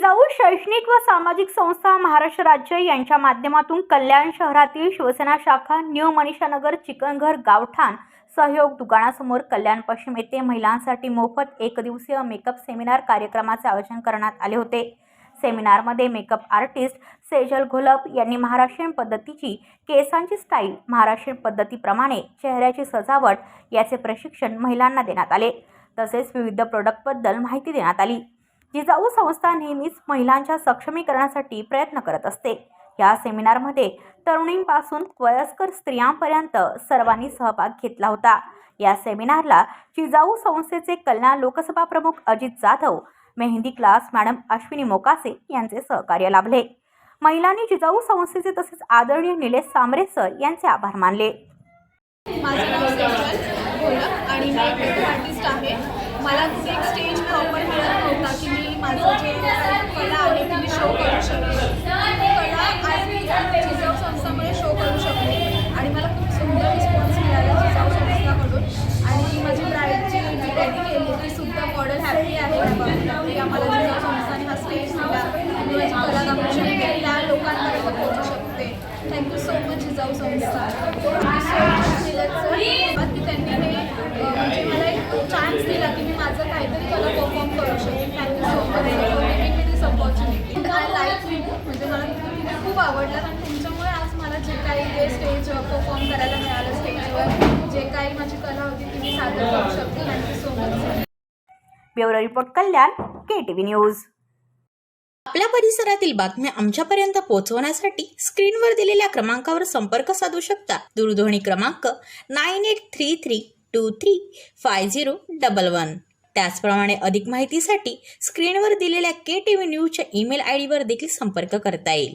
जिजाऊ शैक्षणिक व सामाजिक संस्था महाराष्ट्र राज्य यांच्या माध्यमातून कल्याण शहरातील शिवसेना शाखा न्यू मनीषानगर चिकनघर गावठाण सहयोग दुकानासमोर कल्याण पश्चिम येथे महिलांसाठी मोफत एक दिवसीय मेकअप सेमिनार कार्यक्रमाचे आयोजन करण्यात आले होते. सेमिनारमध्ये मेकअप आर्टिस्ट सेजल घोलप यांनी महाराष्ट्रीयन पद्धतीची केसांची स्टाईल महाराष्ट्रीयन पद्धतीप्रमाणे चेहऱ्याची सजावट याचे प्रशिक्षण महिलांना देण्यात आले. तसेच विविध प्रोडक्टबद्दल माहिती देण्यात आली. जिजाऊ संस्था नेहमीच महिलांच्या सक्षमीकरणासाठी प्रयत्न करत असते. या सेमिनारमध्ये तरुणींपासून वयस्कर स्त्रियांपर्यंत सर्वांनी सहभाग घेतला होता. या सेमिनारला जिजाऊ संस्थेचे कल्याण लोकसभा प्रमुख अजित जाधव मेहंदी क्लास मॅडम अश्विनी मोकासे यांचे सहकार्य लाभले. महिलांनी जिजाऊ संस्थेचे तसेच आदरणीय निलेश सांबरेसर यांचे आभार मानले. माझं नाव आणि मी आर्टिस्ट आहे. मला स्टेज प्रॉपर मिळत नव्हता की मी माझं जे कला आहे ती मी शो करू शकते. कला आज मी जिजाऊ संस्थामुळे शो करू शकते. आणि मला खूप सुंदर रिस्पॉन्स मिळाला जिजाऊ संस्थाकडून आणि माझी ब्राईडची जी रेडी केली ती सुद्धा मॉडेल हॅपी आहे या की आम्हाला जिजाऊ संस्थाने हा स्टेज दिला. आणि माझी कला दाखवू शकते. त्या लोकांपर्यंत पोहोचू शकते. थँक्यू सो मच जिजाऊ संस्था. त्यांनी हे म्हणजे मला एक चान्स दिला की मी माझं काहीतरी कला परफॉर्म करू तुम्ही खूप आवडलं आणि तुमच्यामुळे आज मला जे काही स्टेज परफॉर्म करायला मिळालं स्टेजवर जे काही माझी कला होती ती मी सादर करू शकते. Thank you so much bureau report Kalyan K T V news आपल्या परिसरातील बातम्या आमच्यापर्यंत पोहोचवण्यासाठी स्क्रीनवर दिलेल्या क्रमांकावर संपर्क साधू शकता. दूरध्वनी क्रमांक nine eight three three two three five zero double one. त्याचप्रमाणे अधिक माहितीसाठी स्क्रीनवर दिलेल्या के टी व्ही न्यूजच्या ईमेल आय डीवर देखील संपर्क करता येईल.